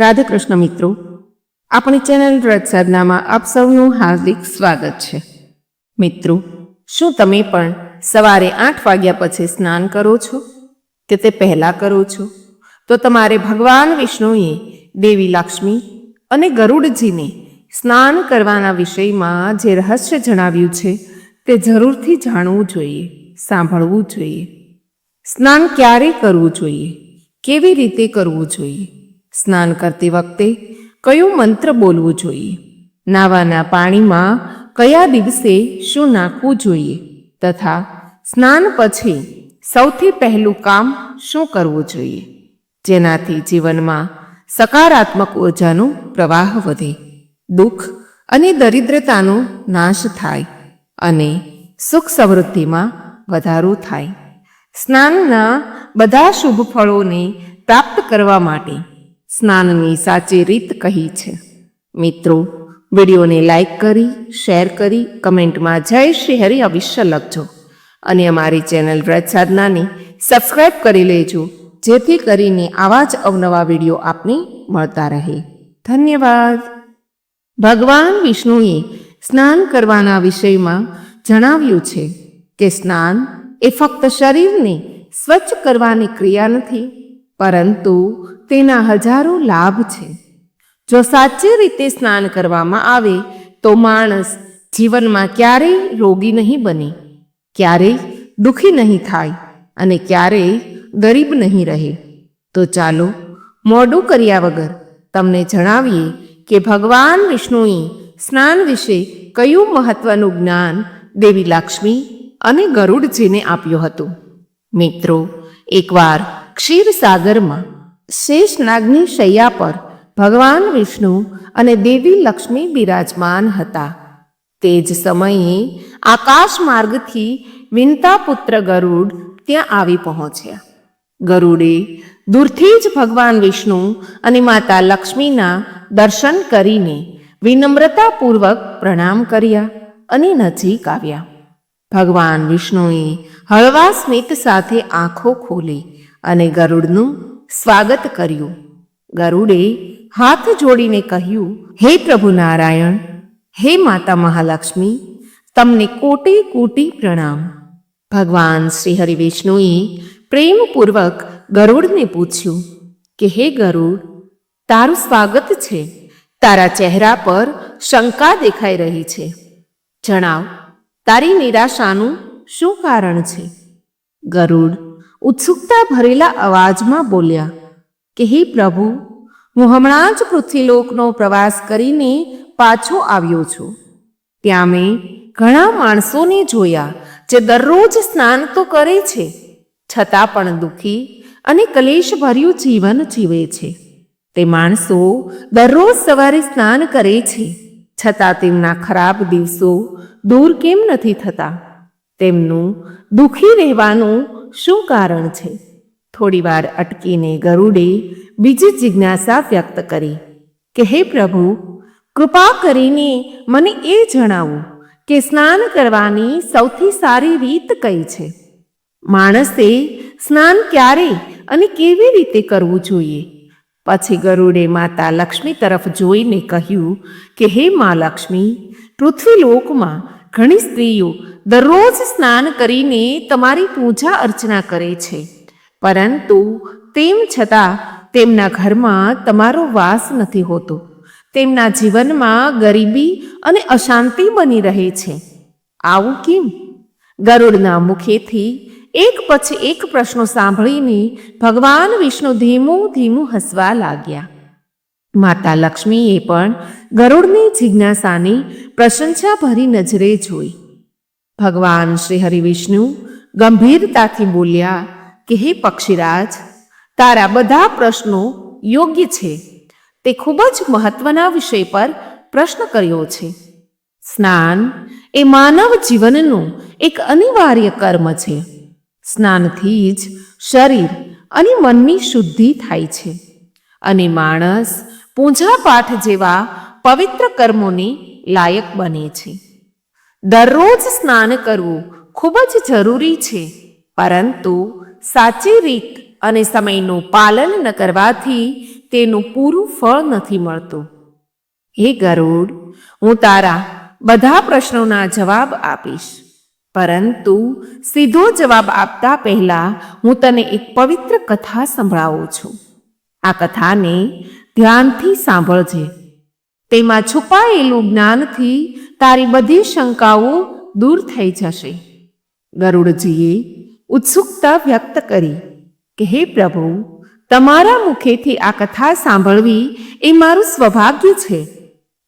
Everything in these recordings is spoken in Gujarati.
રાધે કૃષ્ણ મિત્રો, આપણી ચેનલ વ્રત સાધનામાં આપ સૌનું હાર્દિક સ્વાગત છે. મિત્રો, શું તમે પણ સવારે આઠ વાગ્યા પછી સ્નાન કરો છો? કે તે પહેલાં કરો છો? તો તમારે ભગવાન વિષ્ણુએ દેવી લક્ષ્મી અને ગરુડજીને સ્નાન કરવાના વિષયમાં જે રહસ્ય જણાવ્યું છે તે જરૂરથી જાણવું જોઈએ, સાંભળવું જોઈએ. સ્નાન ક્યારે કરવું જોઈએ? કેવી રીતે કરવું જોઈએ? સ્નાન કરતી વખતે કયો મંત્ર બોલવું જોઈએ? નાવાના પાણીમાં કયા દિવસે શું નાખવું જોઈએ? તથા સ્નાન પછી સૌથી પહેલું કામ શું કરવું જોઈએ? જેનાથી જીવનમાં સકારાત્મક ઉર્જાનો પ્રવાહ વધે, દુઃખ અને દરિદ્રતાનો નાશ થાય અને સુખ સમૃદ્ધિમાં વધારો થાય. સ્નાનના બધા શુભ ફળોને પ્રાપ્ત કરવા માટે સ્નાનની સાચી રીત કહી છે. મિત્રો, વિડીયોને લાઈક કરી, શેર કરી, કમેન્ટમાં જય શ્રી હરિ અવિશ્ય લખજો. અને અમારી ચેનલ વ્રત સાધનાને સબસ્ક્રાઈબ કરી લેજો, જેથી કરીને આવા જ અવનવા વીડિયો આપને મળતા રહે. ધન્યવાદ. ભગવાન વિષ્ણુએ સ્નાન કરવાના વિષયમાં જણાવ્યું છે કે સ્નાન એ ફક્ત શરીરને સ્વચ્છ કરવાની ક્રિયા નથી પરંતુ તેના હજારો લાભ છે. જો સાચી રીતે સ્નાન કરવામાં આવે, તો માણસ જીવનમાં ક્યારેય રોગી નહીં બને, ક્યારેય દુઃખી નહીં થાય અને ક્યારેય ગરીબ નહીં રહે. તો ચાલો, મોડું કર્યા વગર તમને જણાવીએ કે ભગવાન વિષ્ણુએ સ્નાન વિશે કયું મહત્વનું જ્ઞાન દેવી લક્ષ્મી અને ગરુડજીને આપ્યું હતું. મિત્રો, એકવાર ક્ષીરસાગરમાં શેષ નાગની શૈયા પર ભગવાન વિષ્ણુ અને દેવી લક્ષ્મી બિરાજમાન હતા. તે જ સમયે આકાશ માર્ગથી વિનતાપુત્ર ગરુડ ત્યાં આવી પહોંચ્યા. ગરુડે દૂરથી જ ભગવાન વિષ્ણુ અને માતા લક્ષ્મીના દર્શન કરીને વિનમ્રતાપૂર્વક પ્રણામ કર્યા અને નજીક આવ્યા. ભગવાન વિષ્ણુએ હળવા સ્મિત સાથે આંખો ખોલી અને ગરુડનું સ્વાગત કર્યું. ગરુડે હાથ જોડીને કહ્યું, હે પ્રભુ નારાયણ, હે માતા મહાલક્ષ્મી, તમને કોટી કોટી પ્રણામ. ભગવાન શ્રી હરિવિષ્ણુએ પ્રેમપૂર્વક ગરુડને પૂછ્યું કે, હે ગરુડ, તારું સ્વાગત છે. તારા ચહેરા પર શંકા દેખાઈ રહી છે. જણાવ, તારી નિરાશાનું શું કારણ છે? ગરુડ ઉત્સુકતા ભરેલા અવાજમાં બોલ્યા, કે હે પ્રભુ, હું હમણાં જ પૃથ્વીલોકનો પ્રવાસ કરીને પાછો આવ્યો છું. ત્યાં મેં ઘણા માણસોને જોયા જે દરરોજ સ્નાન તો કરે છે, છતાં પણ દુઃખી અને કલેશભર્યું જીવન જીવે છે. તે માણસો દરરોજ સવારે સ્નાન કરે છે, છતાં તેમના ખરાબ દિવસો દૂર કેમ નથી થતા? તેમનું દુઃખી રહેવાનું શું કારણ છે? થોડીવાર અટકીને ગરુડે બીજી જિજ્ઞાસા વ્યક્ત કરી કે, હે પ્રભુ, કૃપા કરીને મને એ જણાવો કે સ્નાન કરવાની સૌથી સારી રીત કઈ છે? માણસે સ્નાન ક્યારે અને કેવી રીતે કરવું જોઈએ? પછી ગરુડે માતા લક્ષ્મી તરફ જોઈને કહ્યું કે, હે મા લક્ષ્મી, પૃથ્વીલોકમાં ઘણી સ્ત્રીઓ દરરોજ સ્નાન કરીને તમારી પૂજા અર્ચના કરે છે. પરંતુ તેમ છતાં તેમના ઘરમાં તમારો વાસ નથી હોતો. તેમના જીવનમાં ગરીબી અને અશાંતિ બની રહે છે. આવું કેમ? ગરુડના મુખેથી એક પછી એક પ્રશ્નો સાંભળીને ભગવાન વિષ્ણુ ધીમું ધીમું હસવા લાગ્યા. માતા લક્ષ્મીએ પણ ગરુડની જિજ્ઞાસાની પ્રશંસા ભરી નજરે જોઈ. ભગવાન શ્રી હરિવિષ્ણુ ગંભીરતાથી બોલ્યા કે, હે પક્ષીરાજ, તારા બધા પ્રશ્નો યોગ્ય છે. તે ખૂબ જ મહત્વના વિષય પર પ્રશ્ન કર્યો છે. સ્નાન એ માનવ જીવનનું એક અનિવાર્ય કર્મ છે. સ્નાનથી જ શરીર અને મનની શુદ્ધિ થાય છે. અને માણસ પૂજા પાઠ જેવા પવિત્ર કર્મોને લાયક બને છે. દરરોજ સ્નાન કરવું ખૂબ જ જરૂરી છે, પરંતુ સાચી રીત અને સમયનું પાલન ન કરવાથી તેનું પૂરું ફળ નથી મળતું. હે ગરુડ, હું તારા બધા પ્રશ્નોના જવાબ આપીશ, પરંતુ સીધો જવાબ આપતા પહેલા હું તને એક પવિત્ર કથા સંભળાવું છું. આ કથાને ધ્યાનથી સાંભળજે. તેમાં છુપાયેલું જ્ઞાનથી તારી બધી શંકાઓ દૂર થઈ જશે. ગરુડજીએ ઉત્સુકતા વ્યક્ત કરી કે, હે પ્રભુ, તમારા મુખેથી આ કથા સાંભળવી એ મારું સ્વભાગ્ય છે.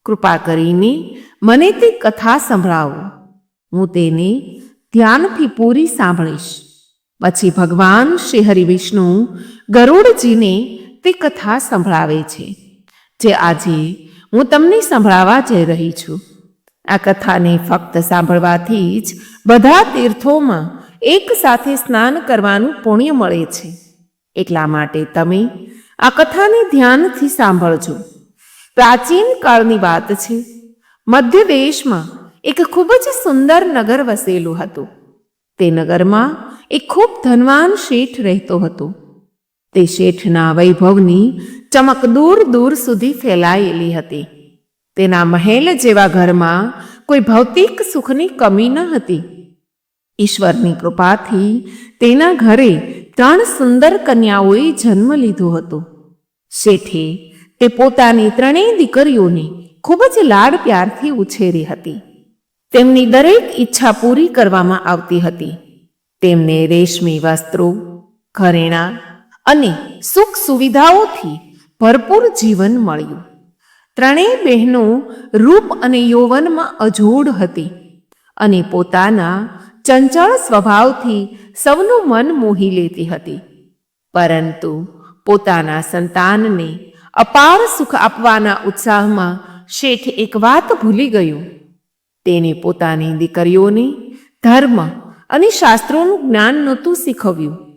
કૃપા કરીને મને તે કથા સંભળાવો. હું તેને ધ્યાનથી પૂરી સાંભળીશ. પછી ભગવાન શ્રી હરિવિષ્ણુ ગરુડજીને તે કથા સંભળાવે છે, જે આજે હું તમને સંભળાવવા જઈ રહી છું. આ કથાને ફક્ત સાંભળવાથી જ બધા તીર્થોમાં એક સાથે સ્નાન કરવાનું પુણ્ય મળે છે. એટલા માટે તમે આ કથાને ધ્યાનથી સાંભળજો. પ્રાચીન કાળની વાત છે. મધ્ય દેશમાં એક ખૂબ જ સુંદર નગર વસેલું હતું. તે નગરમાં એક ખૂબ ધનવાન શેઠ રહેતો હતો. તે શેઠના વૈભવની ચમક દૂર દૂર સુધી ફેલાયેલી હતી. તેના મહેલ જેવા ઘરમાં કોઈ ભૌતિક સુખની કમી ન હતી. ઈશ્વરની કૃપાથી તેના ઘરે ત્રણ સુંદર કન્યાઓએ જન્મ લીધો હતો. શેઠે તે પોતાની ત્રણેય દીકરીઓને ખૂબ જ લાડ પ્યારથી ઉછેરી હતી. તેમની દરેક ઈચ્છા પૂરી કરવામાં આવતી હતી. તેમને રેશમી વસ્ત્રો, ઘરેણાં અને સુખ સુવિધાઓથી ભરપૂર જીવન મળ્યું. ત્રણેય બહેનો રૂપ અને યૌવનમાં અજોડ હતી અને પોતાના ચંચળ સ્વભાવથી સૌનું મન મોહી લેતી હતી. પરંતુ પોતાના સંતાનને અપાર સુખ આપવાના ઉત્સાહમાં શેઠ એક વાત ભૂલી ગયો. તેને પોતાની દીકરીઓને ધર્મ અને શાસ્ત્રોનું જ્ઞાન નહોતું શીખવ્યું.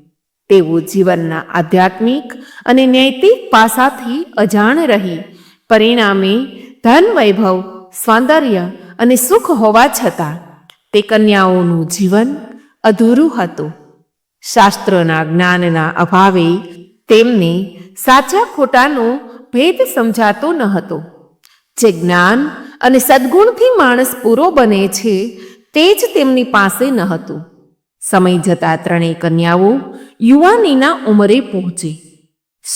તેઓ જીવનના આધ્યાત્મિક અને નૈતિક પાસાથી અજાણ રહી. પરિણામે ધન વૈભવ, સૌંદર્ય અને સુખ હોવા છતાં તે કન્યાઓનું જીવન અધૂરું હતું. શાસ્ત્રના જ્ઞાનના અભાવે તેમને સાચા ખોટાનો ભેદ સમજાતો ન હતો. જે જ્ઞાન અને સદ્ગુણથી માણસ પૂરો બને છે, તે જ તેમની પાસે ન હતું. સમય જતા ત્રણેય કન્યાઓ યુવાનીના ઉંમરે પહોંચી.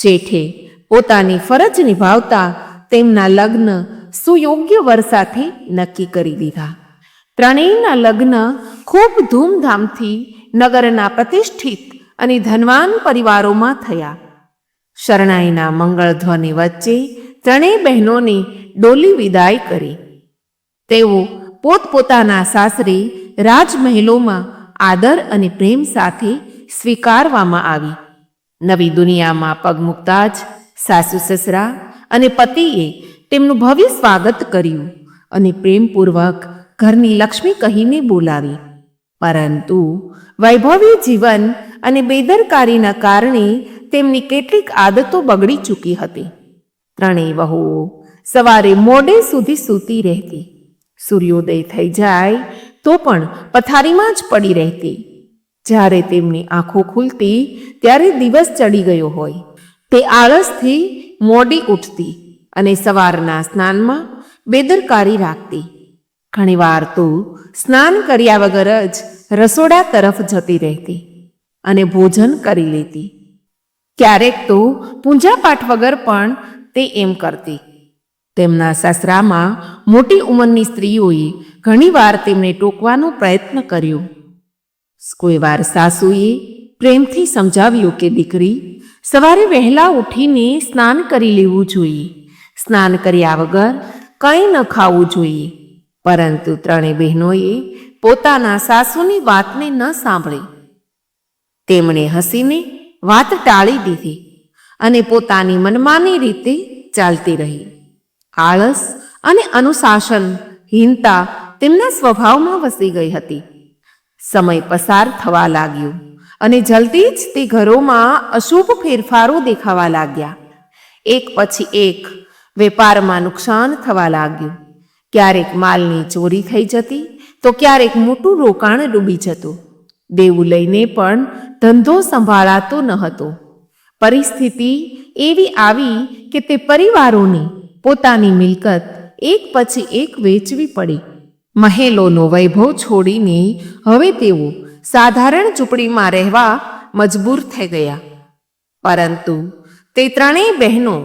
શેઠે પોતાની ફરજ નિભાવતા તેમના લગ્ન સુયોગ્ય વર સાથે નક્કી કરી દીધા. ત્રણેયના લગ્ન ખૂબ ધૂમધામથી નગરના પ્રતિષ્ઠિત અને ધનવાન પરિવારોમાં થયા. શરણાઈના મંગળધ્વની વચ્ચે ત્રણેય બહેનોની ડોલી વિદાય કરી. તેઓ પોતપોતાના સાસરે રાજમહેલોમાં આદર અને પ્રેમ સાથે સ્વીકારવામાં આવી. નવી દુનિયામાં પગ મૂકતા જ સાસુ સસરા અને પતિએ તેમનું ભવ્ય સ્વાગત કર્યું અને પ્રેમપૂર્વક ઘરની લક્ષ્મી કહીને બોલાવી. પરંતુ વૈભવી જીવન અને બેદરકારીના કારણે તેમની કેટલીક આદતો બગડી ચૂકી હતી. ત્રણેય વહુઓ સવારે મોડે સુધી સૂતી રહેતી. સૂર્યોદય થઈ જાય તો પણ પથારીમાં જ પડી રહેતી. જ્યારે તેમની આંખો ખુલતી, ત્યારે દિવસ ચડી ગયો હોય. તે આળસથી મોડી ઉઠતી અને સવારના સ્નાનમાં બેદરકારી રાખતી. ઘણીવાર તો સ્નાન કર્યા વગર જ રસોડા તરફ જતી રહેતી અને ભોજન કરી લેતી. ક્યારેક તો પૂજાપાઠ વગર પણ તે એમ કરતી. તેમના સાસરામાં મોટી ઉંમરની સ્ત્રીઓએ ઘણીવાર તેમને ટોકવાનો પ્રયત્ન કર્યો. કોઈવાર સાસુએ પ્રેમથી સમજાવ્યું કે દીકરી, સવારે વહેલા ઉઠીને સ્નાન કરી લેવું જોઈએ. સ્નાન કર્યા વગર કંઈ ન ખાવું જોઈએ. પરંતુ ત્રણેય બહેનોએ પોતાના સાસુની વાતને ન સાંભળી. તેમણે હસીને વાત ટાળી દીધી અને પોતાની મનમાની રીતે ચાલતી રહી. આળસ અને અનુશાસનહીનતા તેમના સ્વભાવમાં વસી ગઈ હતી. સમય પસાર થવા લાગ્યો અને જલ્દી જ તે ઘરોમાં અશુભ ફેરફારો દેખાવા લાગ્યા. એક પછી એક વેપારમાં નુકસાન થવા લાગ્યું. ક્યારેક માલની ચોરી થઈ જતી તો ક્યારેક મોટું રોકાણ ડૂબી જતું. દેવું લઈને પણ ધંધો સંભાળાતો ન હતો. પરિસ્થિતિ એવી આવી કે તે પરિવારોને પોતાની મિલકત એક પછી એક વેચવી પડી. મહેલોનો વૈભવ છોડીને હવે તેઓ સાધારણ ઝૂંપડીમાં રહેવા મજબૂર થઈ ગયા. પરંતુ તે ત્રણેય બહેનો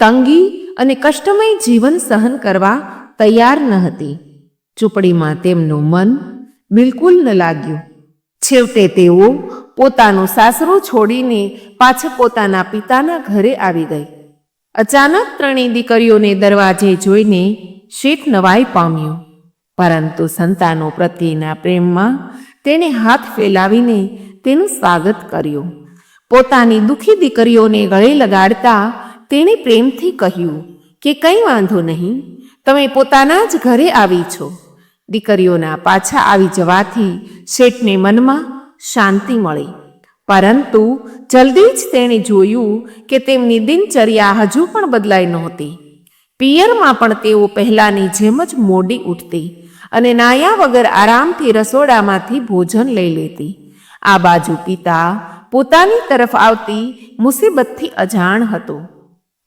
તંગી અને કષ્ટમય જીવન સહન કરવા તૈયાર ન હતી. ઝૂંપડીમાં તેમનું મન બિલકુલ ન લાગ્યું. છેવટે તેઓ પોતાનું સાસરું છોડીને પાછા પોતાના પિતાના ઘરે આવી ગઈ. અચાનક ત્રણેય દીકરીઓને દરવાજે જોઈને શેઠ નવાઈ પામ્યો. પરંતુ સંતાનો પ્રત્યેના પ્રેમમાં તેણે હાથ ફેલાવીને તેનું સ્વાગત કર્યું. પોતાની દુઃખી દીકરીઓને ગળે લગાડતા તેણે પ્રેમથી કહ્યું કે કંઈ વાંધો નહીં, તમે પોતાના જ ઘરે આવી છો. દીકરીઓના પાછા આવી જવાથી શેઠને મનમાં શાંતિ મળી. પરંતુ જલ્દી જ તેણે જોયું કે તેમની દિનચર્યા હજુ પણ બદલાઈ નહોતી. પિયરમાં પણ તેઓ પહેલાંની જેમ જ મોડી ઉઠતી અને નાયા વગર આરામથી રસોડામાંથી ભોજન લઈ લેતી. આ બાજુ પિતા પોતાની તરફ આવતી મુસીબતથી અજાણ હતો.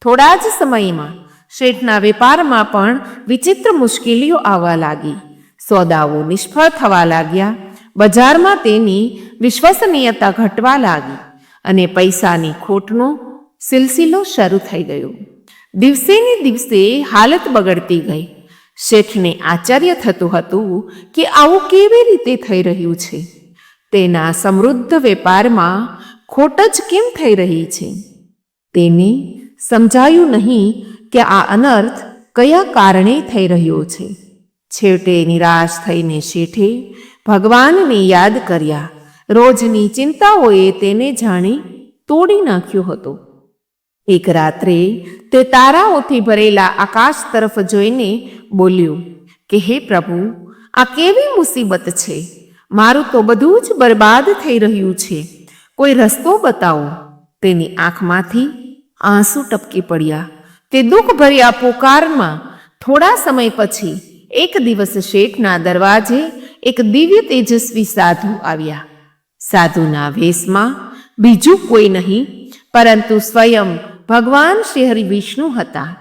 થોડા જ સમયમાં શેઠના વેપારમાં પણ વિચિત્ર મુશ્કેલીઓ આવવા લાગી. સોદાઓ નિષ્ફળ થવા લાગ્યા બજારમાં તેની વિશ્વસનીયતા ઘટવા લાગી અને પૈસાની ખોટનો સિલસિલો શરૂ થઈ ગયો. દિવસે ને દિવસે હાલત બગડતી ગઈ. શેઠને આશ્ચર્ય થતું હતું કે આવું કેવી રીતે થઈ રહ્યું છે. તેના સમૃદ્ધ વેપારમાં ખોટ જ કેમ થઈ રહી છે? તેને સમજાયું નહીં કે આ અનર્થ કયા કારણે થઈ રહ્યો છે. છેવટે નિરાશ થઈને શેઠે ભગવાનને યાદ કર્યા. રોજની ચિંતાઓએ તેને જાણી તોડી નાખ્યો હતો. એક રાત્રે તે તારાઓથી ભરેલા આકાશ તરફ જોઈને બોલ્યું, કે હે પ્રભુ, આ કેવી મુસીબત છે? મારું તો બધું જ બરબાદ થઈ રહ્યું છે. કોઈ રસ્તો બતાવો. તેની આંખમાંથી આંસુ ટપકી પડ્યા. તે દુઃખભર્યા પોકારમાં થોડા સમય પછી એક દિવસ શેઠના દરવાજે એક દિવ્ય તેજસ્વી સાધુ આવ્યા. સાધુના વેશમાં બીજું કોઈ નહીં, પરંતુ સ્વયં ભગવાન શ્રી હરિ વિષ્ણુ હતા,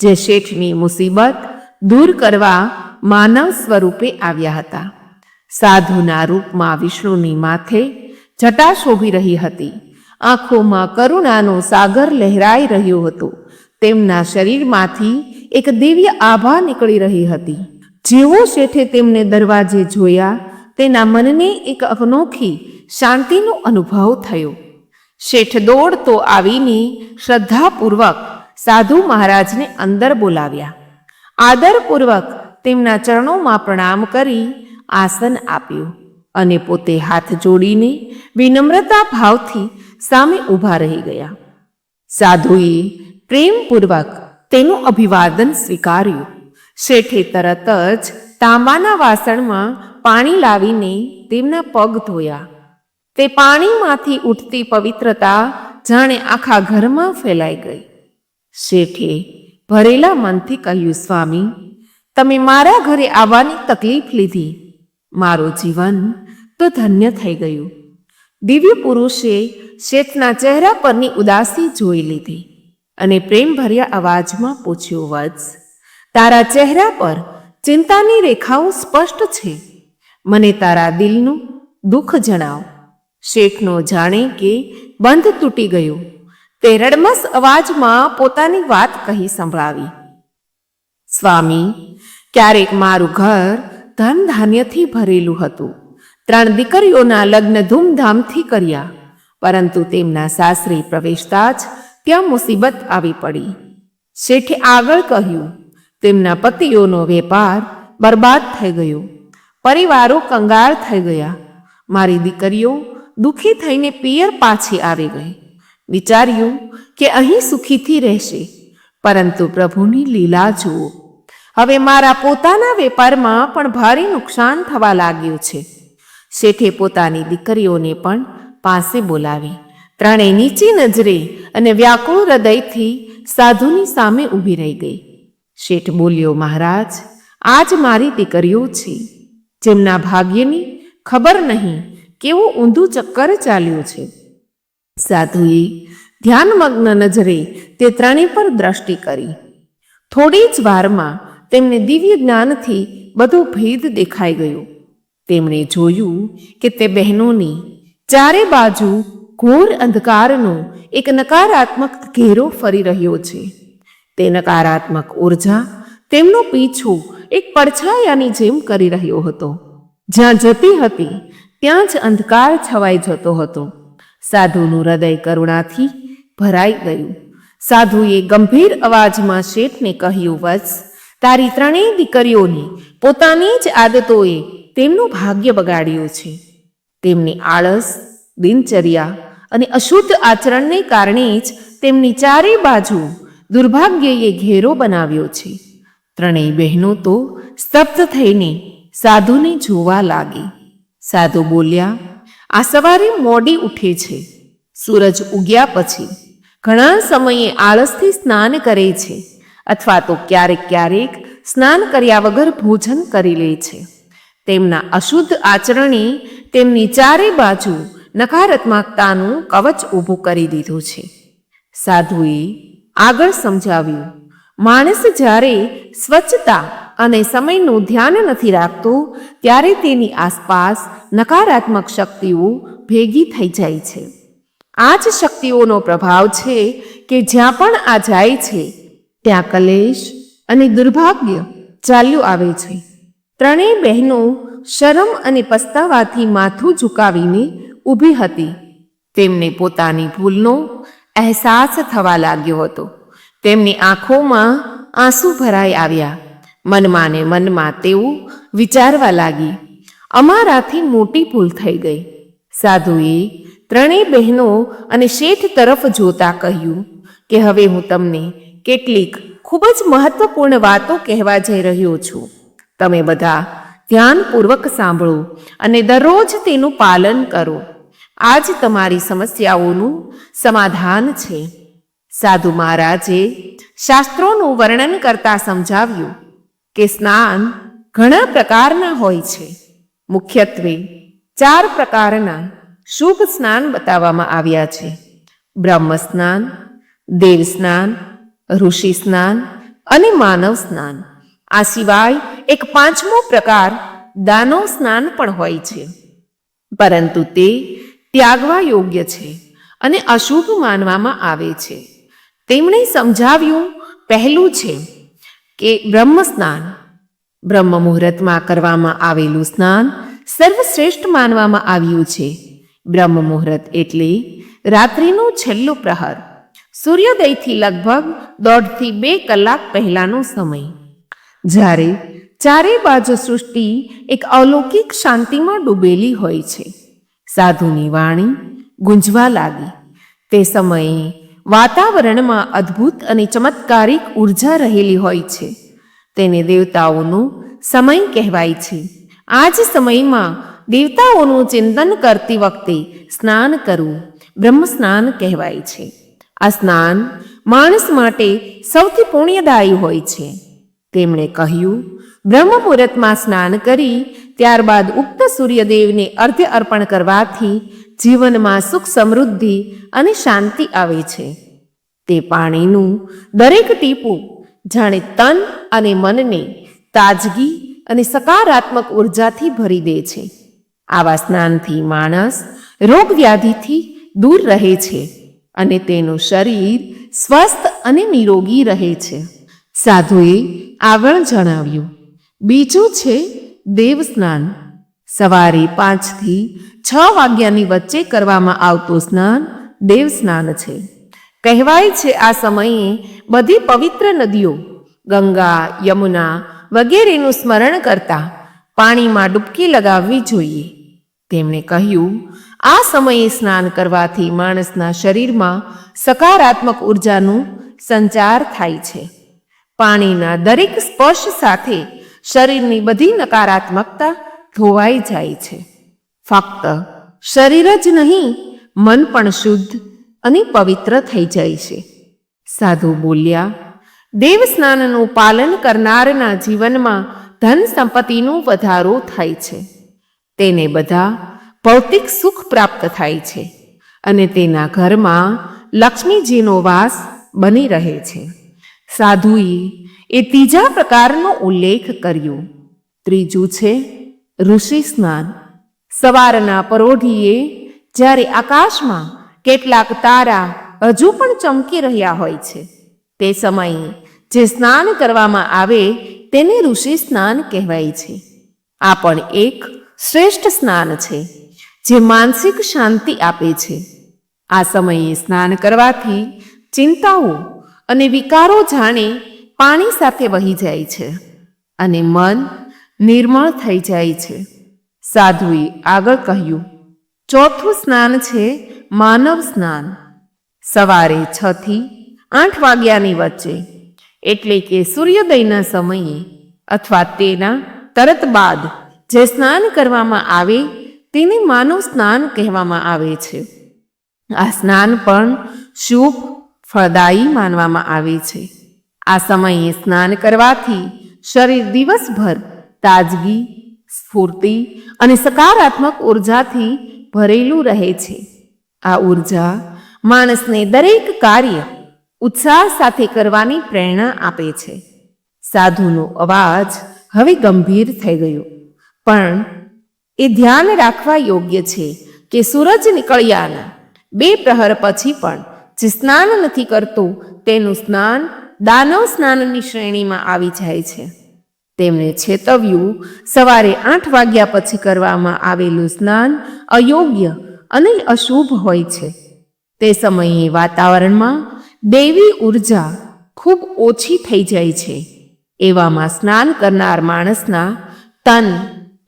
જે શેઠની મુસીબત દૂર કરવા માનવ સ્વરૂપે આવ્યા હતા. સાધુના રૂપમાં વિષ્ણુની માથે જટા શોભી રહી હતી. આંખોમાં કરુણાનો સાગર લહેરાઈ રહ્યો હતો. તેમના શરીરમાંથી એક દિવ્ય આભા નીકળી રહી હતી. જેવો શેઠે તેમને દરવાજે જોયા, તેના મનને એક અનોખી શાંતિનો અનુભવ થયો. શેઠ દોડતો આવીને શ્રદ્ધાપૂર્વક સાધુ મહારાજને અંદર બોલાવ્યા. આદરપૂર્વક તેમના ચરણોમાં પ્રણામ કરી આસન આપ્યું અને પોતે હાથ જોડીને વિનમ્રતા ભાવથી સામે ઊભા રહી ગયા. સાધુએ પ્રેમપૂર્વક તેનું અભિવાદન સ્વીકાર્યું. શેઠે તરત જ તાંબાના વાસણમાં પાણી લાવીને તેમના પગ ધોયા. તે પાણીમાંથી ઉઠતી પવિત્રતા જાણે આખા ઘરમાં ફેલાઈ ગઈ. શેઠે ભરેલા મનથી કહ્યું, સ્વામી, તમે મારા ઘરે આવવાની તકલીફ લીધી. મારું જીવન તો ધન્ય થઈ ગયું. દિવ્ય પુરુષે શેઠના ચહેરા પરની ઉદાસી જોઈ લીધી. અને પ્રેમભર્યા અવાજમાં પૂછ્યું, વત્સ, તારા ચહેરા પર ચિંતાની રેખાઓ સ્પષ્ટ છે. મને તારા દિલનું દુઃખ જણાવ. શેઠનો જાણે કે બંધ તૂટી ગયો. તે રડમસ અવાજમાં પોતાની વાત કહી સંભળાવી. સ્વામી, ક્યારેક મારું ઘર ધન ધાન્યથી ભરેલું હતું. ત્રણ દીકરીઓના લગ્ન ધૂમધામથી કર્યા. પરંતુ તેમના સાસરે પ્રવેશતા જ ત્યાં મુસીબત આવી પડી. શેઠે આગળ કહ્યું, તેમના પતિઓનો વેપાર બરબાદ થઈ ગયો. પરિવારો કંગાળ થઈ ગયા. મારી દીકરીઓ દુઃખી થઈને પિયર પાછી આવી ગઈ. વિચાર્યું કે અહીં સુખીથી રહેશે. પરંતુ પ્રભુની લીલા જુઓ. હવે મારા પોતાના વેપારમાં પણ ભારે નુકસાન થવા લાગ્યું છે. શેઠે પોતાની દીકરીઓને પણ પાસે બોલાવી ત્રણેય નીચી નજરે અને વ્યાકુળ હૃદયથી સાધુની સામે ઊભી રહી ગઈ. શેઠ બોલ્યો, મહારાજ, આજ મારી દીકરીઓ છે. જેમના ભાગ્યની ખબર નહીં કેવું ઊંધું ચક્કર ચાલ્યું છે. સાધુએ ધ્યાનમગ્ન નજરે તે ત્રણેય પર દ્રષ્ટિ કરી. થોડી જ વારમાં તેમને દિવ્ય જ્ઞાનથી બધો ભેદ દેખાઈ ગયો. તેમણે જોયું કે તે બહેનોની ચારે બાજુ ઘોર અંધકારનો એક નકારાત્મક ઘેરો ફરી રહ્યો છે. તે નકારાત્મક ઊર્જા તેમનો પીછો એક પડછાયાની જેમ કરી રહ્યો હતો. જ્યાં જતી હતી, ત્યાં જ અંધકાર છવાઈ જતો હતો. સાધુનું હૃદય કરુણાથી ભરાઈ ગયું. સાધુએ ગંભીર અવાજમાં શેઠને કહ્યું, વત્સ, તારી ત્રણેય દીકરીઓની પોતાની જ આદતોએ તેમનું ભાગ્ય બગાડ્યું છે. તેમની આળસ, દિનચર્યા અને અશુદ્ધ આચરણને કારણે જ તેમની ચારે બાજુ દુર્ભાગ્યએ ઘેરો બનાવ્યો છે. ત્રણેય બહેનો તો સ્તબ્ધ થઈને સાધુને જોવા લાગી. સાધુ બોલ્યા, આ સવારે મોડી ઉઠે છે. સૂરજ ઉગ્યા પછી ઘણા સમયે આળસથી સ્નાન કરે છે અથવા તો ક્યારેક ક્યારેક સ્નાન કર્યા વગર ભોજન કરી લે છે. તેમના અશુદ્ધ આચરણે તેમની ચારે બાજુ નકારાત્મકતાનું કવચ ઊભું કરી દીધું છે. સાધુએ આગળ સમજાવ્યું, માણસ જ્યારે સ્વચ્છતા અને સમયનું ધ્યાન નથી રાખતો, ત્યારે તેની આસપાસ નકારાત્મક શક્તિઓ ભેગી થઈ જાય છે. આ જ શક્તિઓનો પ્રભાવ છે કે જ્યાં પણ આ જાય છે, ત્યાં કલેશ અને દુર્ભાગ્ય ચાલ્યું આવે છે. ત્રણેય બહેનો શરમ અને પસ્તાવાથી માથું ઝુકાવીને ઊભી હતી. તેમને પોતાની ભૂલનો અહેસાસ થવા લાગ્યો હતો. તેમની આંખોમાં આંસુ ભરાઈ આવ્યા. મનમાં ને મનમાં તેઓ વિચારવા લાગી. અમારાથી મોટી ભૂલ થઈ ગઈ. સાધુએ ત્રણેય બહેનો અને શેઠ તરફ જોતા કહ્યું કે હવે હું તમને કેટલીક ખૂબ જ મહત્વપૂર્ણ વાતો કહેવા જઈ રહ્યો છું. તમે બધા ધ્યાનપૂર્વક સાંભળો અને દરરોજ તેનું પાલન કરો. આ જ તમારી સમસ્યાઓનું સમાધાન છે. સાધુ મહારાજે શાસ્ત્રોનું વર્ણન કરતા સમજાવ્યું કે સ્નાન ઘણા પ્રકારના હોય છે. મુખ્યત્વે ચાર પ્રકારના શુભ સ્નાન બતાવવામાં આવ્યા છે. બ્રહ્મ સ્નાન, દેવ સ્નાન, ઋષિ સ્નાન અને માનવ સ્નાન. આ સિવાય એક પાંચમો પ્રકાર દાનો સ્નાન પણ હોય છે. પરંતુ તે ત્યાગવા યોગ્ય છે અને અશુભ માનવામાં આવે છે. તેમણે સમજાવ્યું પહેલું છે કે બ્રહ્મ સ્નાન. બ્રહ્મ મુહૂર્તમાં કરવામાં આવેલું સ્નાન સર્વશ્રેષ્ઠ માનવામાં આવ્યું છે. બ્રહ્મ મુહૂર્ત એટલે રાત્રિનો છેલ્લો પ્રહર. સૂર્યોદયથી લગભગ દોઢથી બે કલાક પહેલાનો સમય. જ્યારે ચારે બાજુ સૃષ્ટિ એક અલૌકિક શાંતિમાં ડૂબેલી હોય છે. સાધુની વાણી ગુંજવા લાગી. તે સમયે વાતાવરણમાં અદ્ભુત અને ચમત્કારિક ઊર્જા રહેલી હોય છે. તેને દેવતાઓનો સમય કહેવાય છે. આ જ સમયમાં દેવતાઓનું ચિંતન કરતી વખતે સ્નાન કરવું બ્રહ્મ સ્નાન કહેવાય છે. આ સ્નાન માણસ માટે સૌથી પુણ્યદાયી હોય છે. તેમણે કહ્યું બ્રહ્મ મુહૂર્તમાં સ્નાન કરી, ત્યારબાદ ઉક્ત સૂર્યદેવને અર્ધ્ય અર્પણ કરવાથી જીવનમાં સુખ સમૃદ્ધિ અને શાંતિ આવે છે. તે પાણીનું દરેક ટીપું જાણે તન અને મનને તાજગી અને સકારાત્મક ઉર્જાથી ભરી દે છે. આવા સ્નાનથી માણસ રોગ વ્યાધિથી દૂર રહે છે અને તેનું શરીર સ્વસ્થ અને નિરોગી રહે છે. સાધુએ આગળ જણાવ્યું, બીજું છે દેવ સ્નાન. સવારે પાંચથી છ વાગ્યાની વચ્ચે કરવામાં આવતું સ્નાન દેવ સ્નાન છે. કહેવાય છે આ સમયે બધી પવિત્ર નદીઓ, ગંગા, યમુના વગેરેનું સ્મરણ કરતા પાણીમાં ડૂબકી લગાવવી જોઈએ. તેમણે કહ્યું, આ સમયે સ્નાન કરવાથી માણસના શરીરમાં સકારાત્મક ઉર્જાનું સંચાર થાય છે. પાણીના દરેક સ્પર્શ સાથે શરીરની બધી નકારાત્મકતા ધોવાઈ જાય છે. ફક્ત શરીર જ નહીં, મન પણ શુદ્ધ અને પવિત્ર થઈ જાય છે. સાધુ બોલ્યા દેવ સ્નાનનું પાલન કરનારના જીવનમાં ધન સંપત્તિનો વધારો થાય છે. તેને બધા ભૌતિક સુખ પ્રાપ્ત થાય છે અને તેના ઘરમાં લક્ષ્મીજીનો વાસ બની રહે છે. સાધુએ એ ત્રીજા પ્રકારનો ઉલ્લેખ કર્યો. ત્રીજું છે, ઋષિ સ્નાન. સવારના પરોઢીએ જ્યારે આકાશમાં કેટલાક તારા હજુ પણ ચમકી રહ્યા હોય છે, તે સમયે જે સ્નાન કરવામાં આવે તેને ઋષિ સ્નાન કહેવાય છે. આ પણ એક શ્રેષ્ઠ સ્નાન છે, જે માનસિક શાંતિ આપે છે. આ સમયે સ્નાન કરવાથી ચિંતાઓ અને વિકારો જાણે પાણી સાથે વહી જાય છે અને મન નિર્મળ થઈ જાય છે. સાધુએ આગળ કહ્યું, ચોથું સ્નાન છે માનવ સ્નાન. સવારે છ થી આઠ વાગ્યાની વચ્ચે, એટલે કે સૂર્યોદયના સમયે અથવા તેના તરત બાદ જે સ્નાન કરવામાં આવે તેને માનવ સ્નાન કહેવામાં આવે છે. આ સ્નાન પણ શુભ ફળદાયી માનવામાં આવે છે. આ સમયે સ્નાન કરવાથી શરીર દિવસભર તાજગી, સ્ફૂર્તિ અને સકારાત્મક ઉર્જાથી ભરેલું રહે છે. આ ઊર્જા માણસને દરેક કાર્ય ઉત્સાહ સાથે કરવાની પ્રેરણા આપે છે. સાધુનો અવાજ હવે ગંભીર થઈ ગયો, પણ એ ધ્યાન રાખવા યોગ્ય છે કે સૂરજ નીકળ્યાના બે પ્રહર પછી પણ જે સ્નાન નથી કરતું, તેનું સ્નાન દાનવ સ્નાનની શ્રેણીમાં આવી જાય છે. તેમને છેતવ્યું, સવારે આઠ વાગ્યા પછી કરવામાં આવેલું સ્નાન અયોગ્ય અને અશુભ હોય છે. તે સમયે વાતાવરણમાં દૈવી ઊર્જા ખૂબ ઓછી થઈ જાય છે. એવામાં સ્નાન કરનાર માણસના તન,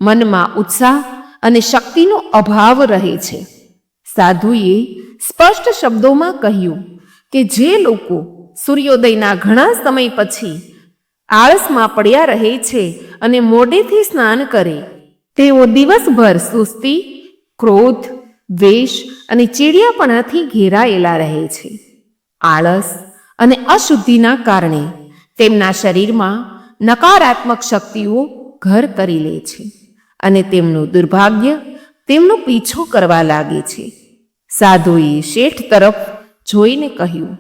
મનમાં ઉત્સાહ અને શક્તિનો અભાવ રહે છે. સાધુએ સ્પષ્ટ શબ્દોમાં કહ્યું કે જે લોકો સૂર્યોદયના ઘણા સમય પછી આળસમાં પડ્યા રહે છે અને મોડેથી સ્નાન કરે, તેઓ દિવસભર સુસ્તી, ક્રોધ, વેશ અને ચીડિયાપણાથી ઘેરાયેલા રહે છે. આળસ અને અશુદ્ધિના કારણે તેમના શરીરમાં નકારાત્મક શક્તિઓ ઘર કરી લે છે અને તેમનું દુર્ભાગ્ય તેમનો પીછો કરવા લાગે છે. સાધુએ શેઠ તરફ જોઈને કહ્યું,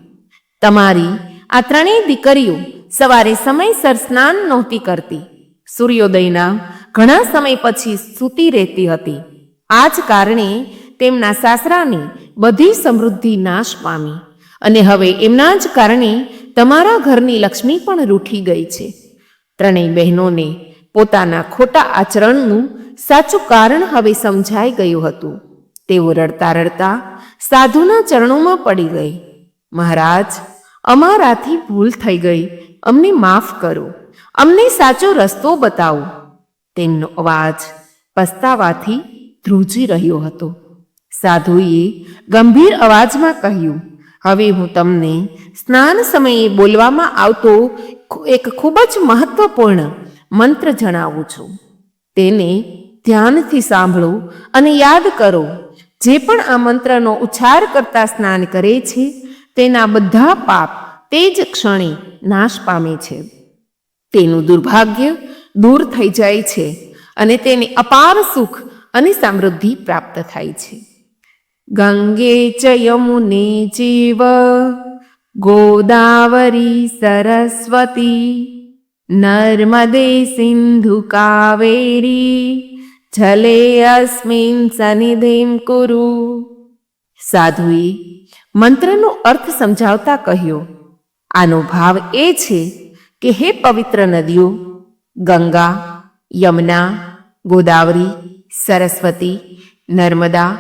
તમારી આ ત્રણેય દીકરીઓ સવારે સમયસર સ્નાન નહોતી કરતી. સૂર્યોદયના ઘણા સમય પછી સૂતી રહેતી હતી. આ જ કારણે તેમના સાસરાની બધી સમૃદ્ધિ નાશ પામી અને હવે એમના જ કારણે તમારા ઘરની લક્ષ્મી પણ રૂઠી ગઈ છે. ત્રણેય બહેનોને પોતાના ખોટા આચરણનું સાચું કારણ હવે સમજાઈ ગયું હતું. તેઓ રડતા રડતા સાધુના ચરણોમાં પડી ગઈ. મહારાજ, અમારાથી ભૂલ થઈ ગઈ. અમને માફ કરો. અમને સાચો રસ્તો બતાવો. તેમનો અવાજ પસ્તાવાથી ધ્રુજી રહ્યો હતો. સાધુએ ગંભીર અવાજમાં કહ્યું, હવે હું તમને સ્નાન સમયે બોલવામાં આવતો એક ખૂબ જ મહત્વપૂર્ણ મંત્ર જણાવું છું. તેને ધ્યાનથી સાંભળો અને યાદ કરો. જે પણ આ મંત્રનો ઉચ્ચાર કરતા સ્નાન કરે છે, તેના બધા પાપ તે જ ક્ષણે નાશ પામે છે. તેનું દુર્ભાગ્ય દૂર થઈ જાય છે અને તેને અપાર સુખ અને સમૃદ્ધિ પ્રાપ્ત થાય છે. ગંગે ચ યમુને જીવ, ગોદાવરી સરસ્વતી, નર્મદે સિંધુ કાવેરી જલે અસ્મિન સનિધિમ કુરુ સાધુએ મંત્રનો અર્થ સમજાવતા કહ્યો, આનો ભાવ એ છે કે હે પવિત્ર નદીઓ, ગંગા, યમુના, ગોદાવરી, સરસ્વતી, નર્મદા,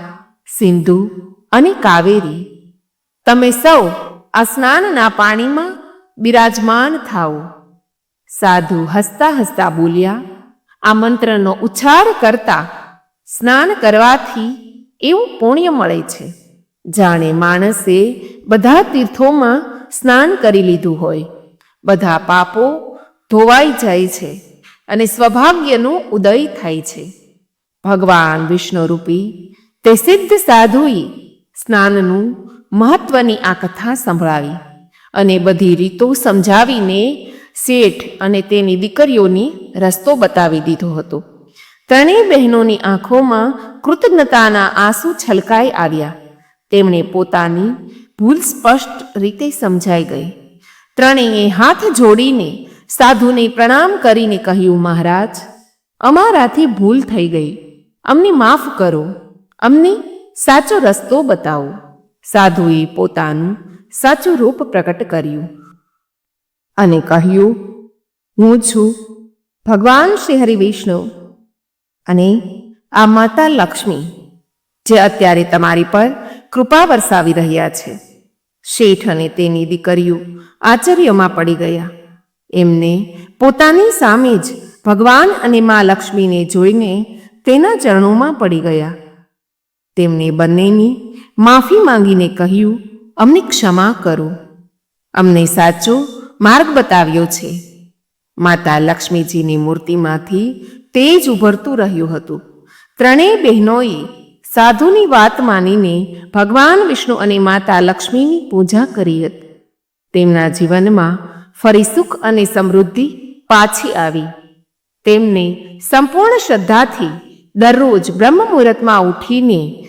સિંધુ અને કાવેરી. તમે સૌ આ સ્નાનના પાણીમાં બિરાજમાન થાઓ. સાધુ હસતા હસતા બોલ્યા આ મંત્રનો ઉચ્ચાર કરતા સ્નાન કરવાથી એવું પુણ્ય મળે છે. જાણે માણસે બધા તીર્થોમાં સ્નાન કરી લીધું હોય. બધા પાપો ધોવાઈ જાય છે અને સ્વભાગ્યનો ઉદય થાય છે. ભગવાન વિષ્ણુરૂપી તે સિદ્ધ સાધુએ સ્નાનનું મહત્વની આ કથા સંભળાવી અને બધી રીતો સમજાવીને શેઠ અને તેની દીકરીઓની રસ્તો બતાવી દીધો હતો. ત્રણેય બહેનોની આંખોમાં કૃતજ્ઞતાના આંસુ છલકાઈ આવ્યા. તેમણે પોતાની ભૂલ સ્પષ્ટ રીતે સમજાઈ ગઈ. ત્રણેય હાથ જોડીને સાધુને પ્રણામ કરીને કહ્યું, મહારાજ, અમારાથી ભૂલ થઈ ગઈ. અમને માફ કરો. અમને સાચો રસ્તો બતાવો. સાધુએ પોતાનું સાચું રૂપ પ્રકટ કર્યું. અને કહ્યું, હું છું ભગવાન શ્રી હરિ વિષ્ણુ અને આ માતા લક્ષ્મી, જે અત્યારે તમારી પર કૃપા વરસાવી રહ્યા છે. શેઠ અને તેની દીકરીઓ આચર્યમાં પડી ગયા. એમને પોતાની સામે જ ભગવાન અને મા લક્ષ્મીને જોઈને તેના ચરણોમાં પડી ગયા. તેમને બંનેની માફી માંગીને કહ્યું, અમને ક્ષમા કરો. અમને સાચો માર્ગ બતાવ્યો છે. માતા લક્ષ્મીજીની મૂર્તિમાંથી તેજ ઉભરતું રહ્યું હતું. ત્રણેય બહેનોએ સાધુની વાત માનીને ભગવાન વિષ્ણુ અને માતા લક્ષ્મીની પૂજા કરી હતી. તેમના જીવનમાં ફરી સુખ અને સમૃદ્ધિ પાછી આવી. તેમને સંપૂર્ણ શ્રદ્ધાથી દરરોજ બ્રહ્મ મુહૂર્તમાં ઉઠીને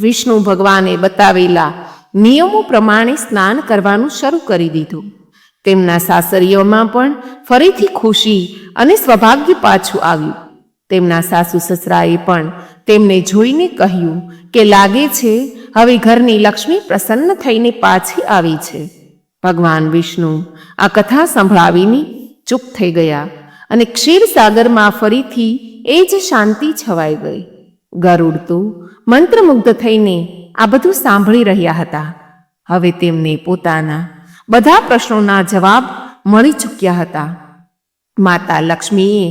વિષ્ણુ ભગવાને બતાવેલા નિયમો પ્રમાણે સ્નાન કરવાનું શરૂ કરી દીધું. તેમના સાસરીઓમાં પણ ફરીથી ખુશી અને સ્વભાગ્ય પાછું આવ્યું. તેમના સાસુ સસરાએ પણ તેમને જોઈને કહ્યું કે લાગે છે હવે ઘરની લક્ષ્મી પ્રસન્ન થઈને પાછી આવી છે. ભગવાન વિષ્ણુ આ કથા સંભળાવીને ચૂપ થઈ ગયા અને ક્ષીરસાગરમાં ફરીથી એ જ શાંતિ છવાઈ ગઈ. ગરુડ તો મંત્રમુગ્ધ થઈને આ બધું સાંભળી રહ્યા હતા. હવે તેમને પોતાના બધા પ્રશ્નોના જવાબ મળી ચૂક્યા હતા. માતા લક્ષ્મીએ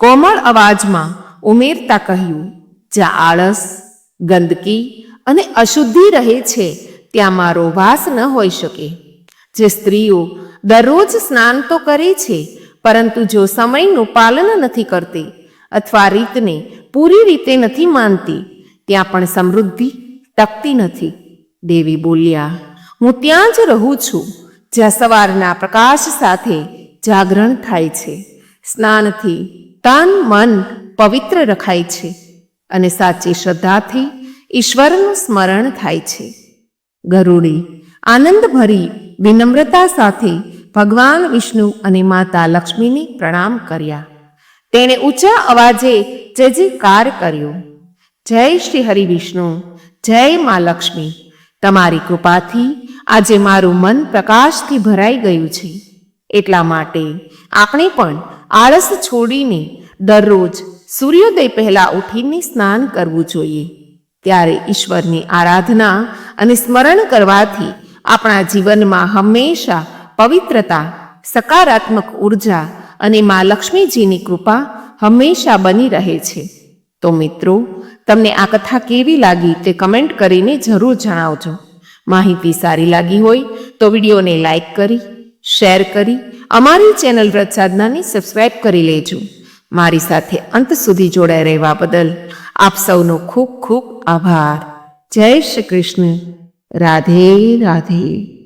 કોમળ અવાજમાં ઉમેરતા કહ્યું, જ્યાં આળસ, ગંદકી અને અશુદ્ધિ રહે છે, ત્યાં મારો વાસ ન હોઈ શકે. જે સ્ત્રીઓ દરરોજ સ્નાન તો કરે છે, પરંતુ જો સમયનું પાલન નથી કરતી અથવા રીતને પૂરી રીતે નથી માનતી, ત્યાં પણ સમૃદ્ધિ ટકતી નથી. દેવી બોલ્યા, હું ત્યાં જ રહું છું. જ્યાં સવારના પ્રકાશ સાથે જાગરણ થાય છે. સ્નાનથી તન મન પવિત્ર રખાય છે અને સાચી શ્રદ્ધાથી ઈશ્વરનું સ્મરણ થાય છે. ગરુડી આનંદભરી વિનમ્રતા સાથે ભગવાન વિષ્ણુ અને માતા લક્ષ્મીને પ્રણામ કર્યા. તેણે ઊંચા અવાજે જય જયકાર કર્યો. જય શ્રી હરિ વિષ્ણુ જય મા લક્ષ્મી. તમારી કૃપાથી આજે મારું મન પ્રકાશથી ભરાઈ ગયું છે. એટલા માટે આપણે પણ આળસ છોડીને દરરોજ સૂર્યોદય પહેલાં ઉઠીને સ્નાન કરવું જોઈએ. ત્યારે ઈશ્વરની આરાધના અને સ્મરણ કરવાથી આપણા જીવનમાં હંમેશા પવિત્રતા, સકારાત્મક ઊર્જા અને મા લક્ષ્મીજીની કૃપા હંમેશા બની રહે છે. તો મિત્રો, તમને આ કથા કેવી લાગી તે કમેન્ટ કરીને જરૂર જણાવજો. માહિતી સારી લાગી હોય તો વિડીયોને લાઈક કરી, શેર કરી, અમારી ચેનલ વ્રત સાધનાને સબસ્ક્રાઈબ કરી લેજો. મારી સાથે અંત સુધી જોડાઈ રહેવા બદલ આપ સૌનો ખૂબ ખૂબ આભાર. જય શ્રી કૃષ્ણ. રાધે રાધે.